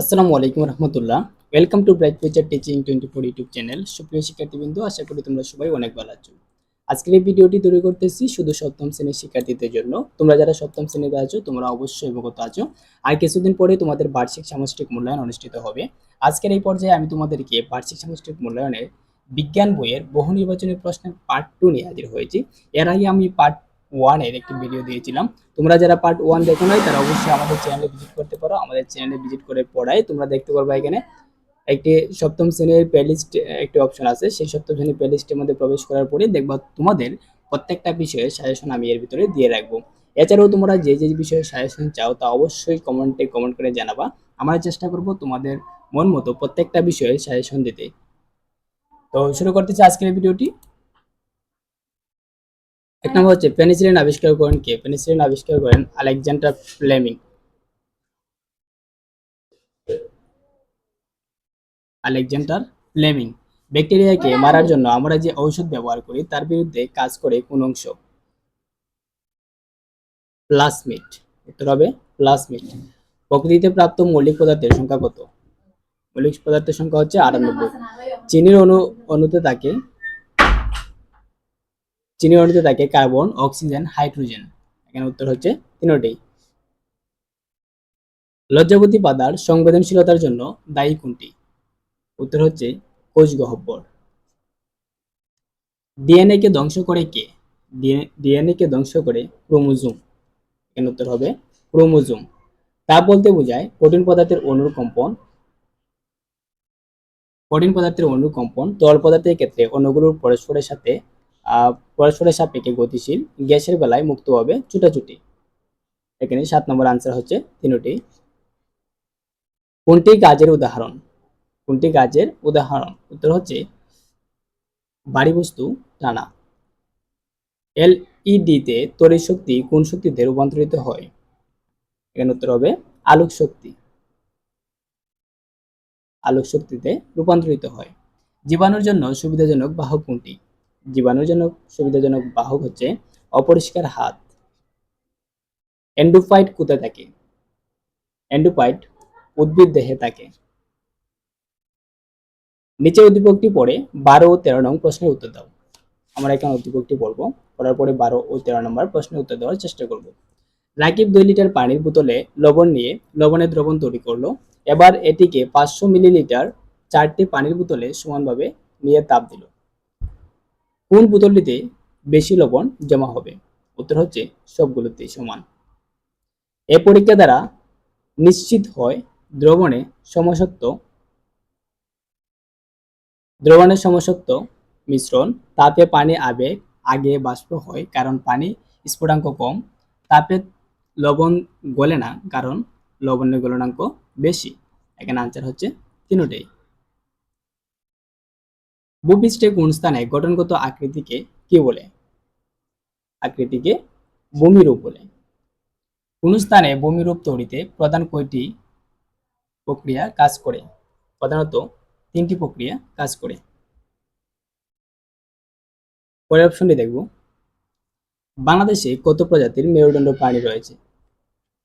আসসালামু আলাইকুম রহমতুল্লাহ। Welcome to bright future teaching twenty four YouTube channel সুপ্রিয় শিক্ষার্থীবৃন্দ, আশা করি তোমরা সবাই অনেক ভালো আছো। আজকের এই ভিডিওটি তৈরি করতেছি শুধু সপ্তম শ্রেণির শিক্ষার্থীদের জন্য। তোমরা যারা সপ্তম শ্রেণীতে আছো, তোমরা অবশ্যই অবগত আছো। আর কিছুদিন পরে তোমাদের বার্ষিক সামষ্টিক মূল্যায়ন অনুষ্ঠিত হবে। আজকের এই পর্যায়ে আমি তোমাদেরকে বার্ষিক সামষ্টিক মূল্যায়নের বিজ্ঞান বইয়ের বহু নির্বাচনী প্রশ্নের পার্ট টু নিয়ে হাজির হয়েছি। এর আগে আমি পার্ট ওয়ানের একটি ভিডিও দিয়েছিলাম। তোমরা যারা পার্ট ওয়ান দেখো নাই, তারা অবশ্যই আমাদের চ্যানেলে ভিজিট করতে পারো। আমাদের চ্যানেলে ভিজিট করে পড়াই তোমরা দেখতে পারবে এখানে একটি সপ্তম শ্রেণির প্লেলিস্ট একটি অপশন আছে। সেই সপ্তম শ্রেণির প্লেলিস্টের মধ্যে প্রবেশ করার পরে দেখবা তোমাদের প্রত্যেকটা বিষয়ে সাজেশন আমি এর ভিতরে দিয়ে রাখব। এছাড়াও তোমরা যে যে বিষয়ে সাজেশন চাও তা অবশ্যই কমেন্টে কমেন্ট করে জানাবা। আমরা চেষ্টা করব তোমাদের মন মতো প্রত্যেকটা বিষয়ে সাজেশন দিতে। তো শুরু করতেছি আজকের ভিডিওটি এক নম্বর হচ্ছে পেনিসিলিন আবিষ্কার করেন কে? পেনিসিলিন আবিষ্কার করেন আলেকজান্ডার ফ্লেমিং। Alexander Fleming. ব্যাকটেরিয়াকে মারার জন্য আমরা যে ঔষধ ব্যবহার করি, তার বিরুদ্ধে কাজ করে কোন অংশ? প্লাসমিড। উত্তর হবে প্লাসমিড। প্রকৃতিতে প্রাপ্ত মৌলিক পদার্থের সংখ্যা কত? মৌলিক পদার্থের সংখ্যা হচ্ছে আটানব্বই। চিনির অণু, অণুতে থাকে চিনি অণুতে থাকে কার্বন, অক্সিজেন, হাইড্রোজেন। এখানে উত্তর হচ্ছে তিনটেই লজ্জাবতী পাতার সংবেদনশীলতার জন্য দায়ী কোনটি? উত্তর হচ্ছে কোষ গহ্বর। ডিএনএ কে ধ্বংস করে কে? ডিএনএ কে ধ্বংস করে ক্রোমোজোম। এখানে উত্তর হবে ক্রোমোজোম। তা বলতে বোঝায় কঠিন পদার্থের অণুর কম্পন। কঠিন পদার্থের অণুর কম্পন তরল পদার্থের ক্ষেত্রে অণুগুলোর পরস্পরের সাথে পরস্পরের সাপেক্ষে গতিশীল, গ্যাসের বেলায় মুক্ত হবে ছুটাছুটি। এখানে সাত নম্বর আনসার হচ্ছে তিনটি। কোনটি গাছের উদাহরণ? কোনটি গাছের উদাহরণ? উত্তর হচ্ছে বাড়ি বস্তু টানা এলইডিতে তড়িৎ শক্তি কোন শক্তিতে রূপান্তরিত হয়? এখানে উত্তর হবে আলোক শক্তি। আলোক শক্তিতে রূপান্তরিত হয়। জীবাণুর জন্য সুবিধাজনক বাহক কোনটি? জীবাণুর জন্য সুবিধাজনক বাহক হচ্ছে অপরিষ্কার হাত। এন্ডোফাইট কোথায় থাকে? এন্ডোফাইট উদ্ভিদ দেহে থাকে। নিচে উদ্দীপকটি পড়ে বারো ও তেরো নং প্রশ্নের উত্তর দাও। আমরা এখানে উদ্দীপকটি পড়ব, পড়ার পরে বারো ও তেরো নম্বর প্রশ্নের উত্তর দেওয়ার চেষ্টা করব। রাকিব দুই লিটার পানির বোতলে লবণ নিয়ে লবণের দ্রবণ তৈরি করল। এবার এটিকে পাঁচশো মিলিলিটার চারটি পানির বোতলে সমানভাবে নিয়ে তাপ দিল। কোন বোতলটিতে বেশি লবণ জমা হবে? উত্তর হচ্ছে সবগুলোতেই সমান। এ পরীক্ষা দ্বারা নিশ্চিত হয় দ্রবণে সমসত্ব দ্রবণের সমসত্ব মিশ্রণ। তাপে পানি আবেগ, আগে বাষ্প হয় কারণ পানি স্ফুটাঙ্ক কম। তাপে লবণ গলে না কারণ লবণের গলনাঙ্ক বেশি। এখানে আনসার হচ্ছে তিনটেই। ভূপৃষ্ঠে কোন স্থানে গঠনগত আকৃতিকে কি বলে? আকৃতিকে ভূমিরূপ বলে। কোন স্থানে ভূমিরূপ তৈরিতে প্রধান কয়টি প্রক্রিয়া কাজ করে? প্রধানত তিনটি প্রক্রিয়া কাজ করে। পরের অপশনটি দেখব। বাংলাদেশে কত প্রজাতির মেরুদণ্ড প্রাণী রয়েছে?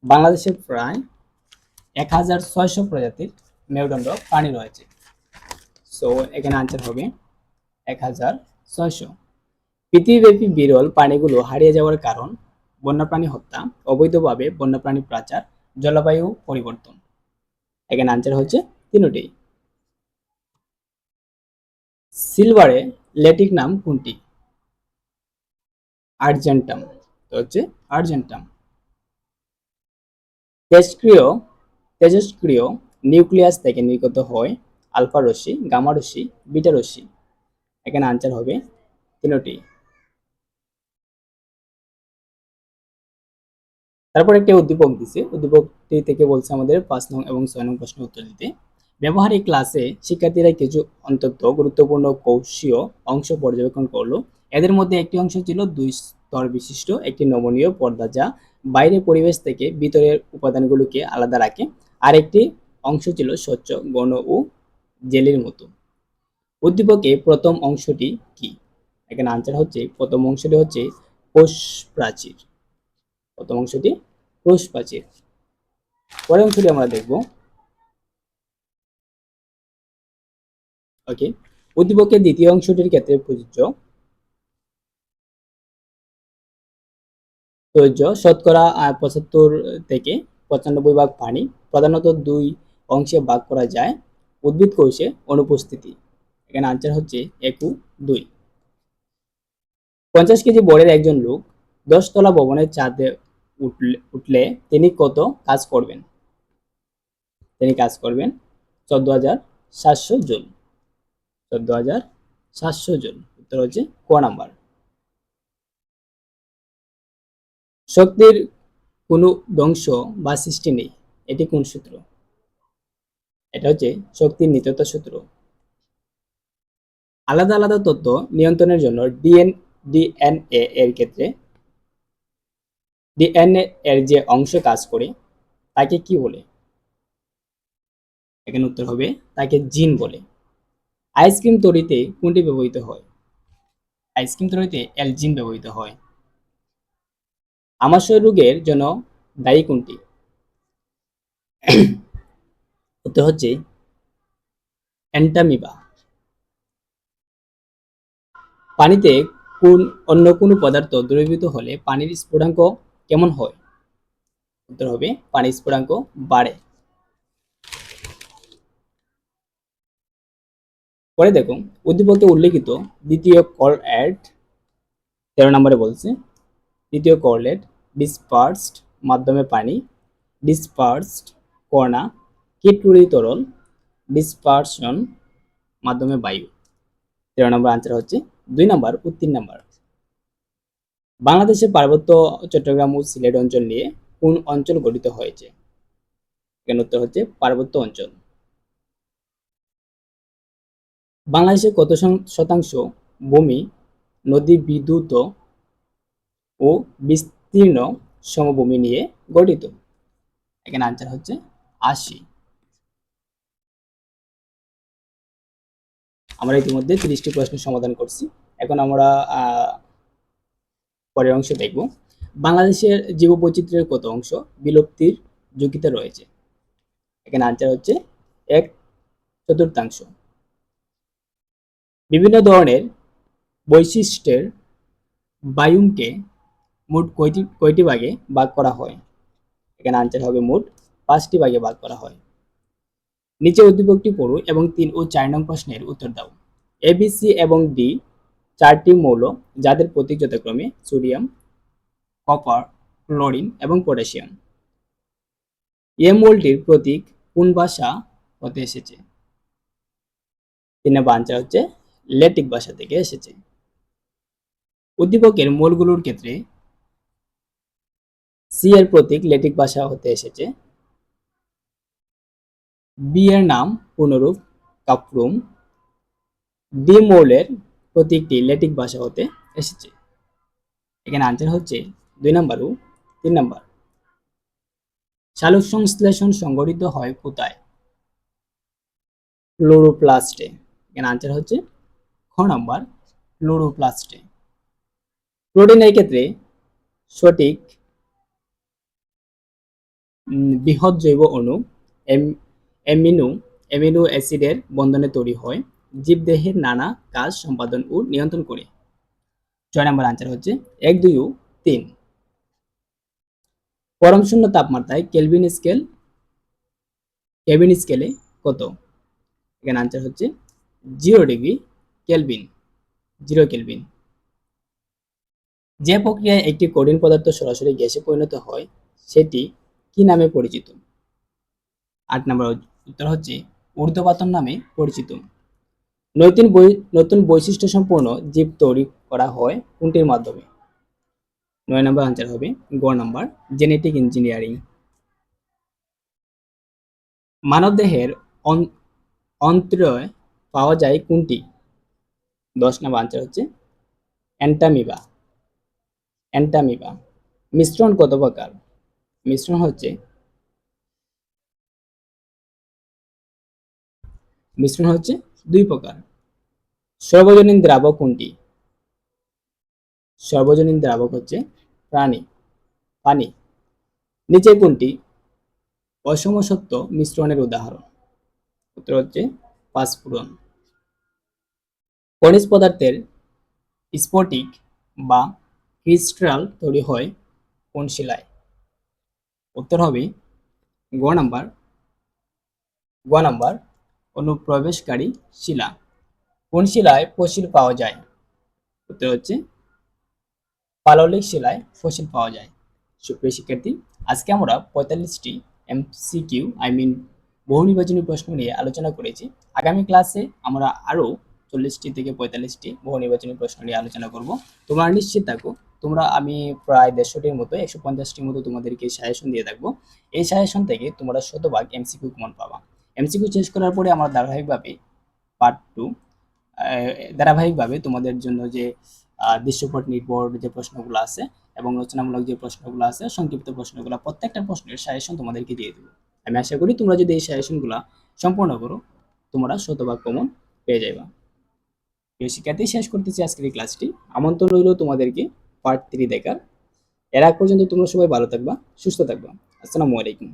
বাংলাদেশে প্রায় এক হাজার ছয়শো প্রজাতির মেরুদণ্ড প্রাণী রয়েছে। সো এখানে আনসার হবে এক হাজার ছয়শো। পৃথিবীব্যাপী বিরল প্রাণীগুলো হারিয়ে যাওয়ার কারণ বন্যপ্রাণী হত্যা, অবৈধভাবে বন্যপ্রাণী পাচার, জলবায়ু পরিবর্তন। এখানে আনসার হচ্ছে তিনটেই সিলভারে লেটিক নাম কোনটি? আর্জেন্টাম হচ্ছে আর্জেন্টাম তেজক্রিয় তেজস্ক্রিয় নিউক্লিয়াস থেকে নির্গত হয় আলফা রশ্মি, গামা রশ্মি, বিটা রশ্মি। এখানে আনসার হবে তিনটি। তারপর একটা উদ্দীপক দিছে। উদ্দীপকটি থেকে বলছে আমাদের পাঁচ নং এবং ছয় নং প্রশ্নের উত্তর দিতে। ব্যবহারিক ক্লাসে শিক্ষার্থীরা কিছু অন্তত গুরুত্বপূর্ণ কৌশীয় অংশ পর্যবেক্ষণ করল। এদের মধ্যে একটি অংশ ছিল দুই স্তর বিশিষ্ট, একটি নমনীয় পর্দা যা বাইরের পরিবেশ থেকে ভিতরের উপাদানগুলোকে আলাদা রাখে। আরেকটি অংশ ছিল স্বচ্ছ গণ ও জেলের মতো। উদ্দীপকে প্রথম অংশটি কি? এখানে আনসার হচ্ছে, প্রথম অংশটি হচ্ছে কোষ প্রাচীর প্রথম অংশটি কোষ প্রাচীর পরের অংশটি আমরা দেখব। ওকে উদ্দীপকের দ্বিতীয় অংশটির ক্ষেত্রে প্রযোজ্য। প্রযোজ্য, শতকরা পঁচাত্তর থেকে পঁচানব্বই ভাগ পানি, প্রধানত দুই অংশে ভাগ করা যায় উদ্ভিদ কোষে অনুপস্থিতি। এখানে আনসার হচ্ছে একু দুই। পঞ্চাশ কেজি বরের একজন লোক দশতলা ভবনের চাঁদে উঠলে উঠলে তিনি কত কাজ করবেন? তিনি কাজ করবেন চোদ্দ হাজার সাতশো জন। চোদ্দ হাজার সাতশো জন। উত্তর হচ্ছে ক নাম্বার। শক্তির কোনো ধ্বংস বা সৃষ্টি নেই। এটি কোন সূত্র? এটা হচ্ছে শক্তির নিত্যতা সূত্র। আলাদা আলাদা তথ্য নিয়ন্ত্রণের জন্য ডিএন, ডিএনএ এর ক্ষেত্রে, ডিএনএ এর যে অংশ কাজ করে, তাকে কি বলে? এখানে উত্তর হবে, তাকে জিন বলে। আইসক্রিম তৈরিতে কোনটি ব্যবহৃত হয়? আইসক্রিম তৈরিতে অ্যালজিন ব্যবহৃত হয়। আমাশয় রোগের জন্য দায়ী কোনটি? উত্তর হচ্ছে অ্যান্টামিবা। পানিতে কোন অন্য কোনো পদার্থ দ্রবীভূত হলে পানির স্ফুটাঙ্ক কেমন হয়? উত্তর হবে, পানির স্ফুটাঙ্ক বাড়ে। পরে দেখুন, উদ্দীপকে উল্লেখিত দ্বিতীয় কল অ্যাড তেরো নম্বরে বলছে, দ্বিতীয় করলেট ডিসপার্সড মাধ্যমে পানি ডিসপার্সড কণা কিটুরি তরল ডিসপারশন মাধ্যমে বায়ু। তেরো নম্বর আনসার হচ্ছে দুই নম্বর ও তিন নম্বর। বাংলাদেশের পার্বত্য চট্টগ্রাম ও সিলেট অঞ্চল নিয়ে কোন অঞ্চল গঠিত হয়েছে? এখানে উত্তর হচ্ছে পার্বত্য অঞ্চল। বাংলাদেশের কত শতাংশ ভূমি নদী বিদ্যুৎ ও বিস্তীর্ণ সমভূমি নিয়ে গঠিত? এখানে আনসার হচ্ছে আশি। আমরা ইতিমধ্যে তিরিশটি প্রশ্নের সমাধান করছি। এখন আমরা পরের অংশ দেখব। বাংলাদেশের জীববৈচিত্র্যের কত অংশ বিলুপ্তির ঝুঁকিতে রয়েছে? এখানে আনসার হচ্ছে এক চতুর্থাংশ। বিভিন্ন ধরনের বৈশিষ্ট্যের বায়ুমকে মোট কয়টি কয়টি ভাগে ভাগ করা হয়? এখানে আনসার হবে মোট পাঁচটি ভাগে ভাগ করা হয়। নিচে উদ্দীপকটি পড়ো এবং তিন ও চার নং প্রশ্নের উত্তর দাও। এ বি সি এবং ডি চারটি মৌল যাদের প্রতীক যথাক্রমে সোডিয়াম, কপার, ক্লোরিন এবং পটাশিয়াম। এ মৌলটির প্রতীক কোন ভাষা হতে এসেছে? তিন আনসার হচ্ছে লেটিক ভাষা থেকে এসেছে। উদ্দীপকের মৌলগুলোর ক্ষেত্রে সি এর প্রতীক লেটিক ভাষা হতে এসেছে। বি এর নাম পুনরূপ কাপ্রুম। ডি মৌলের প্রতীকটি লেটিক ভাষা হতে এসেছে। এখানে আনসার হচ্ছে দুই নাম্বার ও তিন নাম্বার সালোক সংশ্লেষণ সংগঠিত হয় কোথায়? ক্লোরোপ্লাস্টে। এখানে আনসার হচ্ছে খ নাম্বার ক্লোরোপ্লাস্টে। প্রোটিনের ক্ষেত্রে সঠিক বৃহৎ জৈব অণু অ্যামিনো অ্যামিনো অ্যাসিডের বন্ধনে তৈরি হয়। জীবদেহের নানা কাজ সম্পাদন ও নিয়ন্ত্রণ করে। ছয় নম্বর আনসার হচ্ছে এক, দুই ও তিন। পরম শূন্য তাপমাত্রায় কেলভিন স্কেল কেভিন স্কেলে কত? এখানে আনসার হচ্ছে zero degree kelvin, zero kelvin. যে প্রক্রিয়ায় একটি কঠিন পদার্থ সরাসরি গ্যাসে পরিণত হয়, সেটি কি নামে পরিচিত? আট নম্বর উত্তর হচ্ছে ঊর্ধ্বপাতন নামে পরিচিত। নতুন বই, নতুন বৈশিষ্ট্য সম্পূর্ণ জীব তৈরি করা হয় কোনটির মাধ্যমে? নয় নম্বর আনসার হবে গ নাম্বার জেনেটিক ইঞ্জিনিয়ারিং মানবদেহের অন্ত্রয় পাওয়া যায় কোনটি? দশ নম্বর আনসার হচ্ছে অ্যান্টামিবা। অ্যান্টামিবা, মিশ্রণ কত প্রকার? মিশ্রণ হচ্ছে মিশ্রণ হচ্ছে দুই প্রকার। সর্বজনীন দ্রাবক কোনটি? সর্বজনীন দ্রাবক হচ্ছে প্রাণী। পানি। নিচে কোনটি? অসমসত্ব মিশ্রণের উদাহরণ। উত্তর হচ্ছে পাঁচফোড়ন। খনিজ পদার্থের স্ফটিক বা ক্রিস্টাল তৈরি হয় কোন শিলায়? উত্তর হবে গ নাম্বার। গ নাম্বার অনুপ্রবেশকারী শিলা। কোন শিলায় ফসিল পাওয়া যায়? উত্তর হচ্ছে পাললিক শিলায় ফসিল পাওয়া যায়। সুপ্রিয় শিক্ষার্থী, আজকে আমরা পঁয়তাল্লিশটি এমসিকিউ আই মিন বহু নির্বাচনী প্রশ্ন নিয়ে আলোচনা করেছি। আগামী ক্লাসে আমরা আরও চল্লিশটি থেকে পঁয়তাল্লিশটি বহু নির্বাচনী প্রশ্ন নিয়ে আলোচনা করব। তোমরা নিশ্চিত থাকো, তোমরা আমি প্রায় দেড়শোটির মতো, একশো পঞ্চাশটির মতো তোমাদেরকে সাজেশন দিয়ে থাকব। এই সাজেশন থেকে তোমরা শতভাগ এমসিকিউ কমন পাবা। এমসিকিউ শেষ করার পরে আমরা ধারাবাহিকভাবে পার্ট টু ধারাবাহিকভাবে তোমাদের জন্য যে দৃশ্যপট নির্ভর যে প্রশ্নগুলো আছে এবং রচনামূলক যে প্রশ্নগুলো আছে, সংক্ষিপ্ত প্রশ্নগুলো, প্রত্যেকটা প্রশ্নের সাজেশন তোমাদেরকে দিয়ে দেবো। আমি আশা করি তোমরা যদি এই সাজেশনগুলো সম্পূর্ণ করো, তোমরা শতভাগ কমন পেয়ে যাবে প্রিয় শিক্ষার্থী, শেষ করতেছি আজকের এই ক্লাসটি আমন্ত্রণ রইল তোমাদেরকে পার্ট থ্রি দেখার। এর আগ পর্যন্ত তোমরা সবাই ভালো থাকবা, সুস্থ থাকবা। আসসালামু আলাইকুম।